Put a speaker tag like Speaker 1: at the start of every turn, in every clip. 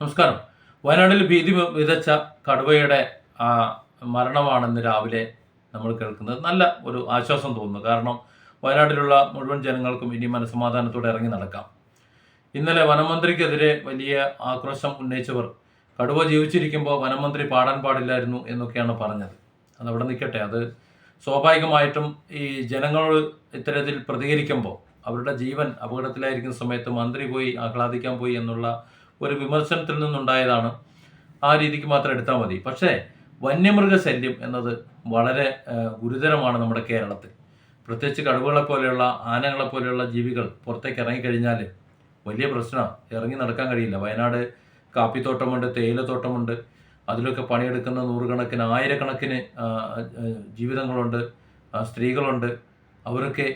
Speaker 1: നമസ്കാരം. വയനാട്ടിൽ ഭീതി വിതച്ച കടുവയുടെ മരണമാണെന്ന് രാവിലെ നമ്മൾ കേൾക്കുന്നത് നല്ല ഒരു ആശ്വാസം തോന്നുന്നു. കാരണം വയനാട്ടിലുള്ള മുഴുവൻ ജനങ്ങൾക്കും ഇനി മനസ്സമാധാനത്തോടെ ഇറങ്ങി നടക്കാം. ഇന്നലെ വനമന്ത്രിക്കെതിരെ വലിയ ആക്രോശം ഉന്നയിച്ചവർ കടുവ ജീവിച്ചിരിക്കുമ്പോൾ വനമന്ത്രി പാടാൻ പാടില്ലായിരുന്നു എന്നൊക്കെയാണ് പറഞ്ഞത്. അതവിടെ നിൽക്കട്ടെ. അത് സ്വാഭാവികമായിട്ടും ഈ ജനങ്ങളോട് ഇത്തരത്തിൽ പ്രതികരിക്കുമ്പോൾ അവരുടെ ജീവൻ അപകടത്തിലായിരിക്കുന്ന സമയത്ത് മന്ത്രി പോയി ആഹ്ലാദിക്കാൻ പോയി എന്നുള്ള ഒരു വിമർശനത്തിൽ നിന്നുണ്ടായതാണ്. ആ രീതിക്ക് മാത്രം എടുത്താൽ മതി. പക്ഷേ വന്യമൃഗ ശല്യം എന്നത് വളരെ ഗുരുതരമാണ് നമ്മുടെ കേരളത്തിൽ. പ്രത്യേകിച്ച് കടുവകളെ പോലെയുള്ള ആനകളെ പോലെയുള്ള ജീവികൾ പുറത്തേക്ക് ഇറങ്ങിക്കഴിഞ്ഞാൽ വലിയ പ്രശ്നമാണ് ഇറങ്ങി നടക്കാൻ കഴിയില്ല. വയനാട് കാപ്പിത്തോട്ടമുണ്ട് തേയിലത്തോട്ടമുണ്ട്. അതിലൊക്കെ പണിയെടുക്കുന്ന നൂറുകണക്കിന് ആയിരക്കണക്കിന് ജീവിതങ്ങളുണ്ട്. സ്ത്രീകളുണ്ട്. അവരൊക്കെ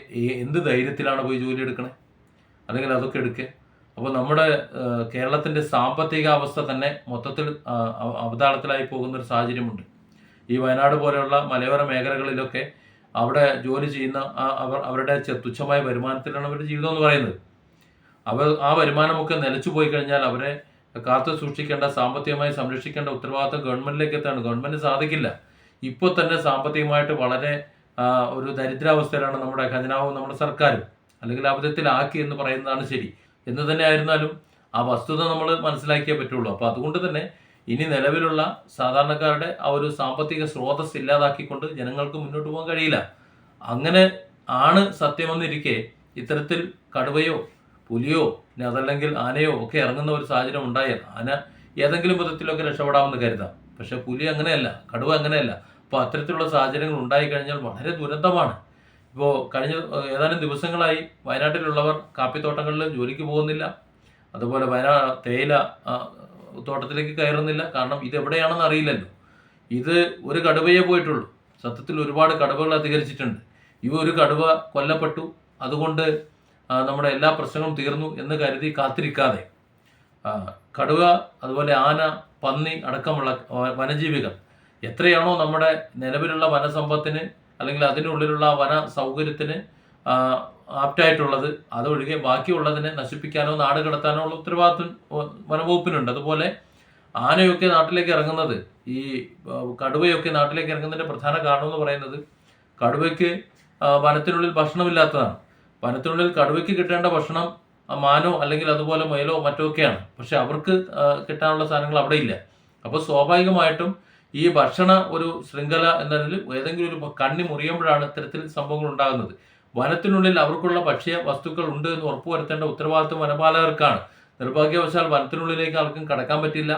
Speaker 1: എന്ത് ധൈര്യത്തിലാണ് പോയി ജോലി എടുക്കണേ? അല്ലെങ്കിൽ അതൊക്കെ എടുക്കുക അപ്പോൾ നമ്മുടെ കേരളത്തിന്റെ സാമ്പത്തിക അവസ്ഥ തന്നെ മൊത്തത്തിൽ അവതാളത്തിലായി പോകുന്ന ഒരു സാഹചര്യമുണ്ട്. ഈ വയനാട് പോലെയുള്ള മലയോര മേഖലകളിലൊക്കെ അവിടെ ജോലി ചെയ്യുന്ന അവർ അവരുടെ തുച്ഛമായ വരുമാനത്തിലാണ് അവരുടെ ജീവിതം എന്ന് പറയുന്നത്. അവർ ആ വരുമാനമൊക്കെ നിലച്ചു പോയി കഴിഞ്ഞാൽ അവരെ കാത്തു സൂക്ഷിക്കേണ്ട സാമ്പത്തികമായി സംരക്ഷിക്കേണ്ട ഉത്തരവാദിത്വം ഗവൺമെന്റിലേക്ക് എത്താണ് ഗവൺമെന്റ് സാധിക്കില്ല. ഇപ്പോൾ തന്നെ സാമ്പത്തികമായിട്ട് വളരെ ഒരു ദരിദ്രാവസ്ഥയിലാണ് നമ്മുടെ ഖജനാവും നമ്മുടെ സർക്കാരും. അല്ലെങ്കിൽ അബദ്ധത്തിലാക്കി എന്ന് പറയുന്നതാണ് ശരി. എന്ന് തന്നെ ആയിരുന്നാലും ആ വസ്തുത നമ്മൾ മനസ്സിലാക്കിയേ പറ്റുള്ളൂ. അപ്പോൾ അതുകൊണ്ട് തന്നെ ഇനി നിലവിലുള്ള സാധാരണക്കാരുടെ ആ ഒരു സാമ്പത്തിക സ്രോതസ് ഇല്ലാതാക്കിക്കൊണ്ട് ജനങ്ങൾക്ക് മുന്നോട്ട് പോകാൻ കഴിയില്ല. അങ്ങനെ ആണ് സത്യമെന്നിരിക്കെ ഇത്തരത്തിൽ കടുവയോ പുലിയോ അതല്ലെങ്കിൽ ആനയോ ഒക്കെ ഇറങ്ങുന്ന ഒരു സാഹചര്യം ഉണ്ടായാൽ ആന ഏതെങ്കിലും വിധത്തിലൊക്കെ രക്ഷപ്പെടാമെന്ന് കരുതാം. പക്ഷെ പുലി അങ്ങനെയല്ല കടുവ അങ്ങനെയല്ല. അപ്പോൾ അത്തരത്തിലുള്ള സാഹചര്യങ്ങൾ ഉണ്ടായി കഴിഞ്ഞാൽ വളരെ ദുരന്തമാണ്. ഇപ്പോൾ കഴിഞ്ഞ ഏതാനും ദിവസങ്ങളായി വയനാട്ടിലുള്ളവർ കാപ്പിത്തോട്ടങ്ങളിൽ ജോലിക്ക് പോകുന്നില്ല. അതുപോലെ വയനാ തേയില തോട്ടത്തിലേക്ക് കയറുന്നില്ല. കാരണം ഇത് എവിടെയാണെന്ന് അറിയില്ലല്ലോ. ഇത് ഒരു കടുവയെ പോയിട്ടുള്ളൂ. സത്യത്തിൽ ഒരുപാട് കടുവകൾ അധികരിച്ചിട്ടുണ്ട്. ഈ ഒരു കടുവ കൊല്ലപ്പെട്ടു. അതുകൊണ്ട് നമ്മുടെ എല്ലാ പ്രശ്നങ്ങളും തീർന്നു എന്ന് കരുതി കാത്തിരിക്കാതെ. കടുവ അതുപോലെ ആന പന്നി അടക്കമുള്ള വനജീവികൾ. എത്രയാണോ നമ്മുടെ നിലവിലുള്ള വനസമ്പത്തിന് അല്ലെങ്കിൽ അതിനുള്ളിലുള്ള വന സൗകര്യത്തിന് ആപ്റ്റായിട്ടുള്ളത് അതൊഴികെ ബാക്കിയുള്ളതിനെ നശിപ്പിക്കാനോ നാട് കടത്താനോ ഉള്ള ഉത്തരവാദിത്വം വനവകുപ്പിനുണ്ട്. അതുപോലെ ആനയൊക്കെ നാട്ടിലേക്ക് ഇറങ്ങുന്നത് ഈ കടുവയൊക്കെ നാട്ടിലേക്ക് ഇറങ്ങുന്നതിന്റെ പ്രധാന കാരണം എന്ന് പറയുന്നത് കടുവയ്ക്ക് വനത്തിനുള്ളിൽ ഭക്ഷണമില്ലാത്തതാണ്. വനത്തിനുള്ളിൽ കടുവയ്ക്ക് കിട്ടേണ്ട ഭക്ഷണം മാനോ അല്ലെങ്കിൽ അതുപോലെ മുയലോ മറ്റോ ഒക്കെയാണ്. പക്ഷെ അവർക്ക് കിട്ടാനുള്ള സാധനങ്ങൾ അവിടെ ഇല്ല. അപ്പോൾ സ്വാഭാവികമായിട്ടും ഈ ഭക്ഷണ ഒരു ശൃംഖല എന്നതിൽ ഏതെങ്കിലും ഒരു കണ്ണി മുറിയുമ്പോഴാണ് ഇത്തരത്തിൽ സംഭവങ്ങൾ ഉണ്ടാകുന്നത്. വനത്തിനുള്ളിൽ അവർക്കുള്ള ഭക്ഷ്യ വസ്തുക്കൾ ഉണ്ട് എന്ന് ഉറപ്പുവരുത്തേണ്ട ഉത്തരവാദിത്വം വനപാലകർക്കാണ്. നിർഭാഗ്യവശാൽ വനത്തിനുള്ളിലേക്ക് ആർക്കും കടക്കാൻ പറ്റില്ല.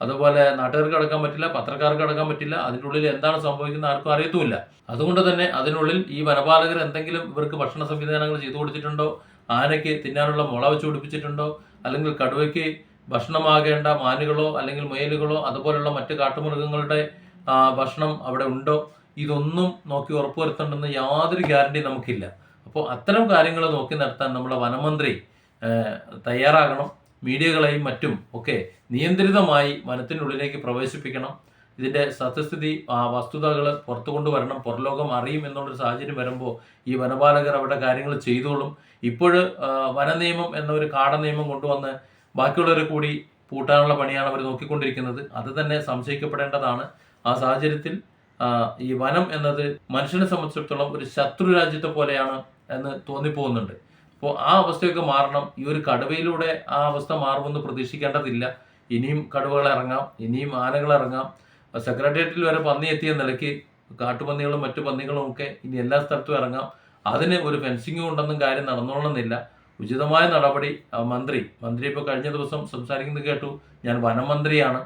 Speaker 1: അതുപോലെ നാട്ടുകാർക്ക് അടക്കാൻ പറ്റില്ല പത്രക്കാർക്ക് അടക്കാൻ പറ്റില്ല. അതിന്റെ ഉള്ളിൽ എന്താണ് സംഭവിക്കുന്നത് ആർക്കും അറിയത്തുമില്ല. അതുകൊണ്ട് തന്നെ അതിനുള്ളിൽ ഈ വനപാലകർ എന്തെങ്കിലും ഇവർക്ക് ഭക്ഷണ സംവിധാനങ്ങൾ ചെയ്തു കൊടുത്തിട്ടുണ്ടോ? ആനയ്ക്ക് തിന്നാനുള്ള മുള വെച്ച് പിടിപ്പിച്ചിട്ടുണ്ടോ? അല്ലെങ്കിൽ കടുവയ്ക്ക് ഭക്ഷണമാകേണ്ട മാനുകളോ അല്ലെങ്കിൽ മുയലുകളോ അതുപോലുള്ള മറ്റ് കാട്ടുമൃഗങ്ങളുടെ ഭക്ഷണം അവിടെ ഉണ്ടോ? ഇതൊന്നും നോക്കി ഉറപ്പുവരുത്തേണ്ടെന്ന് യാതൊരു ഗ്യാരണ്ടി നമുക്കില്ല. അപ്പോൾ അത്തരം കാര്യങ്ങൾ നോക്കി നടത്താൻ നമ്മുടെ വനമന്ത്രി തയ്യാറാകണം. മീഡിയകളെയും മറ്റും ഒക്കെ നിയന്ത്രിതമായി വനത്തിനുള്ളിലേക്ക് പ്രവേശിപ്പിക്കണം. ഇതിന്റെ സത്യസ്ഥിതി വസ്തുതകൾ പുറത്തു കൊണ്ടുവരണം. പുറലോകം അറിയും എന്നുള്ളൊരു സാഹചര്യം വരുമ്പോൾ ഈ വനപാലകർ അവരുടെ കാര്യങ്ങൾ ചെയ്തോളും. ഇപ്പോൾ വനനിയമം എന്നൊരു എന്ന കാട നിയമം കൊണ്ടുവന്ന് ബാക്കിയുള്ളവരെ കൂടി പൂട്ടാനുള്ള പണിയാണ് അവർ നോക്കിക്കൊണ്ടിരിക്കുന്നത്. അത് തന്നെ സംശയിക്കപ്പെടേണ്ടതാണ്. ആ സാഹചര്യത്തിൽ ഈ വനം എന്നത് മനുഷ്യനെ സംബന്ധിച്ചിടത്തോളം ഒരു ശത്രു രാജ്യത്തെ പോലെയാണ് എന്ന് തോന്നിപ്പോകുന്നുണ്ട്. അപ്പോൾ ആ അവസ്ഥയൊക്കെ മാറണം. ഈ ഒരു കടുവയിലൂടെ ആ അവസ്ഥ മാറുമെന്ന് പ്രതീക്ഷിക്കേണ്ടതില്ല. ഇനിയും കടുവകൾ ഇറങ്ങാം. ഇനിയും ആനകൾ ഇറങ്ങാം. സെക്രട്ടേറിയറ്റിൽ വരെ പന്നി എത്തിയ നിലയ്ക്ക് കാട്ടുപന്നികളും മറ്റു പന്നികളും ഒക്കെ ഇനി എല്ലാ സ്ഥലത്തും ഇറങ്ങാം. അതിന് ഒരു ഫെൻസിങ് കൊണ്ടൊന്നും കാര്യം നടന്നോളണമെന്നില്ല. ഉചിതമായ നടപടി മന്ത്രി മന്ത്രി ഇപ്പോൾ കഴിഞ്ഞ ദിവസം സംസാരിക്കുന്നത് കേട്ടു. ഞാൻ വനം മന്ത്രിയാണ്.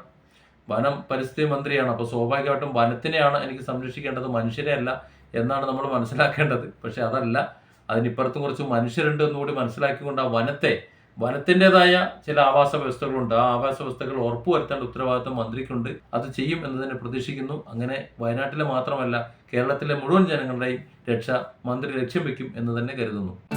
Speaker 1: വനം പരിസ്ഥിതി മന്ത്രിയാണ്. അപ്പോൾ സ്വാഭാവികമായിട്ടും വനത്തിനെയാണ് എനിക്ക് സംരക്ഷിക്കേണ്ടത്. മനുഷ്യരെ അല്ല എന്നാണ് നമ്മൾ മനസ്സിലാക്കേണ്ടത്. പക്ഷെ അതല്ല അതിനിപ്പുറത്തും കുറച്ച് മനുഷ്യരുണ്ട് എന്നുകൂടി മനസ്സിലാക്കിക്കൊണ്ട് ആ വനത്തെ വനത്തിന്റെതായ ചില ആവാസ വ്യവസ്ഥകളുണ്ട്. ആ ആവാസ വ്യവസ്ഥകൾ ഉറപ്പുവരുത്തേണ്ട ഉത്തരവാദിത്വം മന്ത്രിക്കുണ്ട്. അത് ചെയ്യും എന്ന് തന്നെ പ്രതീക്ഷിക്കുന്നു. അങ്ങനെ വയനാട്ടിലെ മാത്രമല്ല കേരളത്തിലെ മുഴുവൻ ജനങ്ങളുടെയും രക്ഷ മന്ത്രി ലക്ഷ്യം വെക്കും എന്ന് തന്നെ കരുതുന്നു.